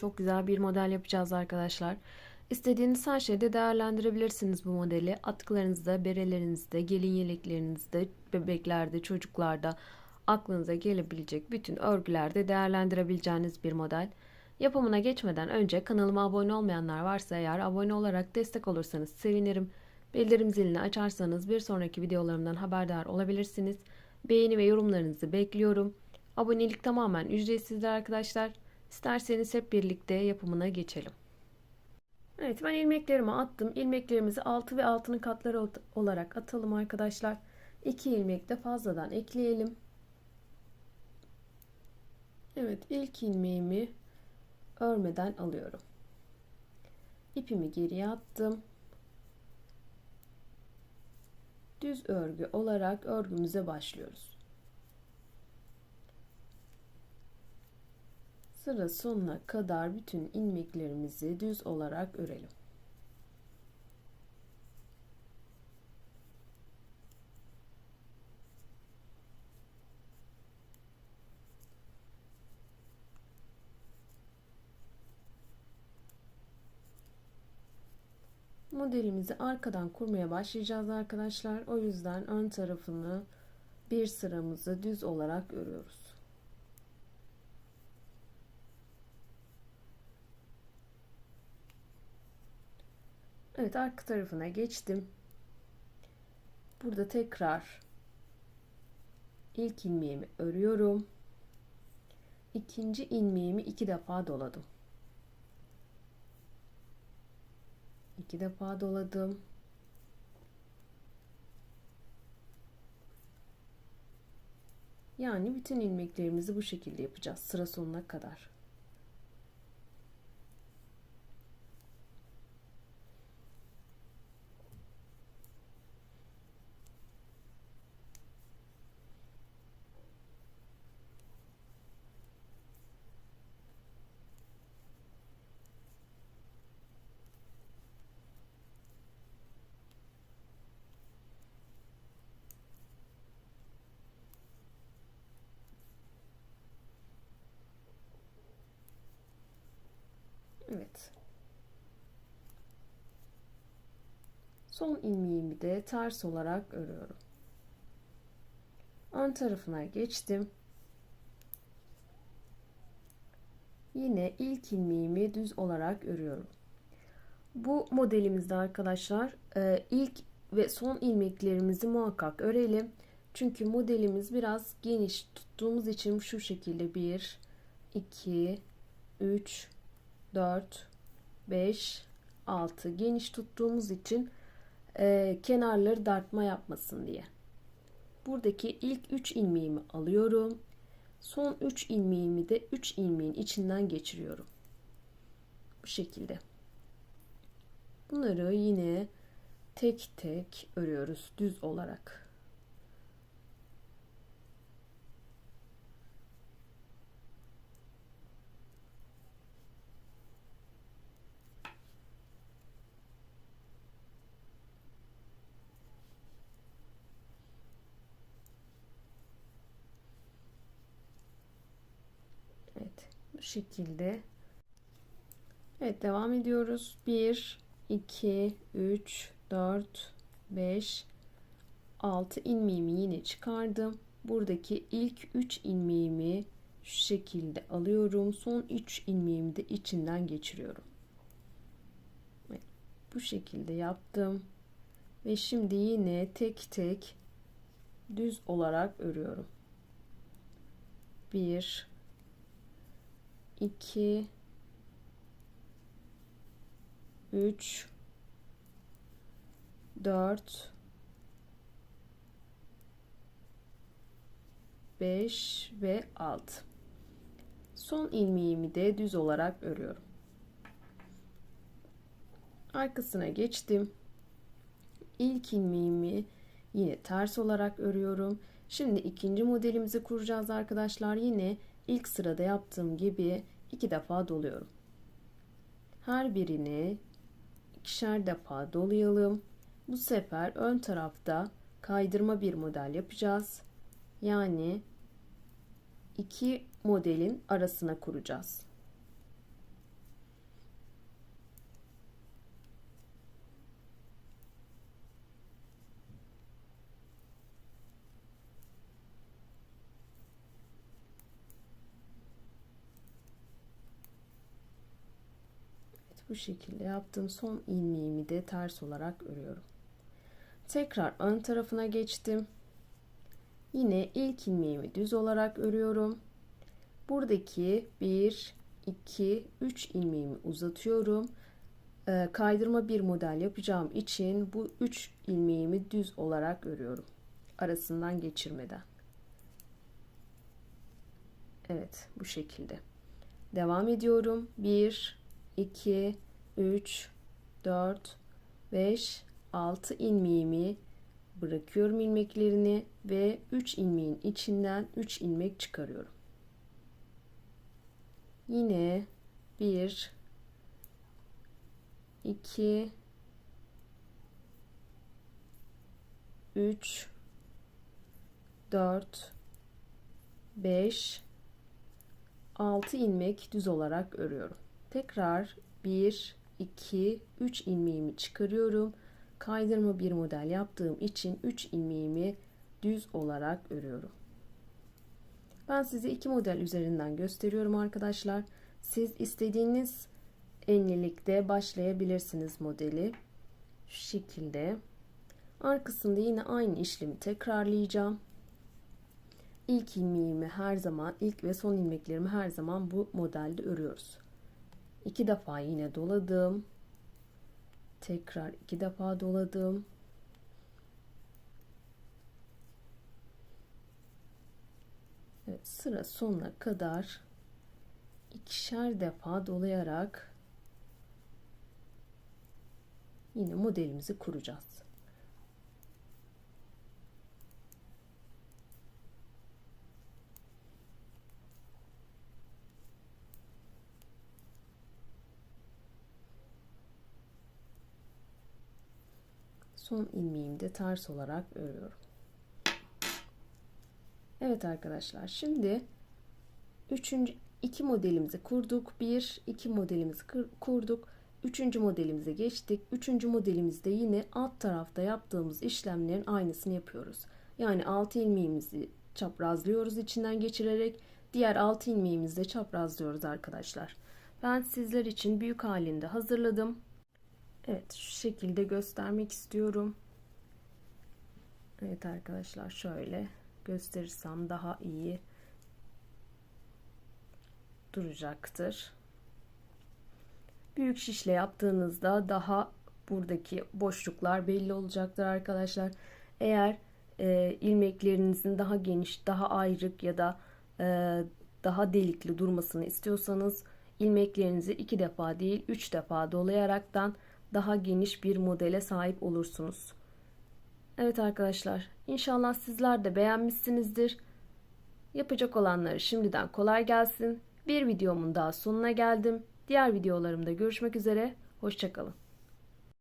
çok güzel bir model yapacağız arkadaşlar. İstediğiniz her şeyde değerlendirebilirsiniz bu modeli. Atkılarınızda, berelerinizde, gelin yeleklerinizde, bebeklerde, çocuklarda aklınıza gelebilecek bütün örgülerde değerlendirebileceğiniz bir model. Yapımına geçmeden önce kanalıma abone olmayanlar varsa eğer abone olarak destek olursanız sevinirim. Bildirim zilini açarsanız bir sonraki videolarımdan haberdar olabilirsiniz. Beğeni ve yorumlarınızı bekliyorum. Abonelik tamamen ücretsizdir arkadaşlar. İsterseniz hep birlikte yapımına geçelim. Evet ben ilmeklerimi attım. İlmeklerimizi altı ve altının katları olarak atalım arkadaşlar. 2 ilmek de fazladan ekleyelim. Evet ilk ilmeğimi örmeden alıyorum. İpimi geriye attım. Düz örgü olarak örgümüze başlıyoruz. Sıra sonuna kadar bütün ilmeklerimizi düz olarak örelim. Modelimizi arkadan kurmaya başlayacağız arkadaşlar. O yüzden ön tarafını bir sıramızı düz olarak örüyoruz. Evet arka tarafına geçtim. Burada tekrar ilk ilmeğimi örüyorum. İkinci ilmeğimi iki defa doladım. iki defa doladım. Yani bütün ilmeklerimizi bu şekilde yapacağız sıra sonuna kadar. Evet. Son ilmeğimi de ters olarak örüyorum. Ön tarafına geçtim. Yine ilk ilmeğimi düz olarak örüyorum. Bu modelimizde arkadaşlar e, ilk ve son ilmeklerimizi muhakkak örelim. Çünkü modelimiz biraz geniş tuttuğumuz için şu şekilde 1, 2, 3, 4, 5, 6 geniş tuttuğumuz için e, kenarları dartma yapmasın diye. Buradaki ilk 3 ilmeğimi alıyorum. Son 3 ilmeğimi de 3 ilmeğin içinden geçiriyorum. Bu şekilde. Bunları yine tek tek örüyoruz düz olarak. Şekilde. Evet devam ediyoruz. 1 2 3 4 5 6 ilmeğimi yine çıkardım. Buradaki ilk 3 ilmeğimi şu şekilde alıyorum. Son 3 ilmeğimi de içinden geçiriyorum. Evet, bu şekilde yaptım. Ve şimdi yine tek tek düz olarak örüyorum. 1 2 3 4 5 ve 6 son ilmeğimi de düz olarak örüyorum. Arkasına geçtim. İlk ilmeğimi yine ters olarak örüyorum. Şimdi ikinci modelimizi kuracağız arkadaşlar. Yine ilk sırada yaptığım gibi iki defa doluyorum. Her birini ikişer defa dolayalım. Bu sefer ön tarafta kaydırma bir model yapacağız. Yani iki modelin arasına kuracağız. Bu şekilde yaptım. Son ilmeğimi de ters olarak örüyorum. Tekrar ön tarafına geçtim. Yine ilk ilmeğimi düz olarak örüyorum. Buradaki 1, 2, 3 ilmeğimi uzatıyorum. Ee, kaydırma bir model yapacağım için bu 3 ilmeğimi düz olarak örüyorum. Arasından geçirmeden. Evet bu şekilde. Devam ediyorum. 1, 2, 3, 4, 5, 6 ilmeğimi bırakıyorum ilmeklerini ve 3 ilmeğin içinden 3 ilmek çıkarıyorum. Yine 1 2 3 4 5 6 ilmek düz olarak örüyorum. Tekrar 1 2 3 ilmeğimi çıkarıyorum. Kaydırma bir model yaptığım için 3 ilmeğimi düz olarak örüyorum. Ben size iki model üzerinden gösteriyorum arkadaşlar. Siz istediğiniz enlilikte başlayabilirsiniz modeli. Şu şekilde. Arkasında yine aynı işlemi tekrarlayacağım. İlk ilmeğimi her zaman, ilk ve son ilmeklerimi her zaman bu modelde örüyoruz. İki defa yine doladım. Tekrar iki defa doladım. Evet, sıra sonuna kadar ikişer defa dolayarak yine modelimizi kuracağız. Son ilmeğimi de ters olarak örüyorum. Evet arkadaşlar şimdi üçüncü iki modelimizi kurduk. Bir, iki modelimizi kurduk. Üçüncü modelimize geçtik. Üçüncü modelimizde yine alt tarafta yaptığımız işlemlerin aynısını yapıyoruz. Yani altı ilmeğimizi çaprazlıyoruz içinden geçirerek. Diğer altı ilmeğimizi de çaprazlıyoruz arkadaşlar. Ben sizler için büyük halinde hazırladım. Evet şu şekilde göstermek istiyorum. Evet arkadaşlar şöyle gösterirsem daha iyi duracaktır. Büyük şişle yaptığınızda daha buradaki boşluklar belli olacaktır arkadaşlar. Eğer e, ilmeklerinizin daha geniş, daha ayrık ya da e, daha delikli durmasını istiyorsanız ilmeklerinizi iki defa değil üç defa dolayaraktan daha geniş bir modele sahip olursunuz. Evet arkadaşlar inşallah sizler de beğenmişsinizdir. Yapacak olanları şimdiden kolay gelsin. Bir videomun daha sonuna geldim. Diğer videolarımda görüşmek üzere. Hoşçakalın.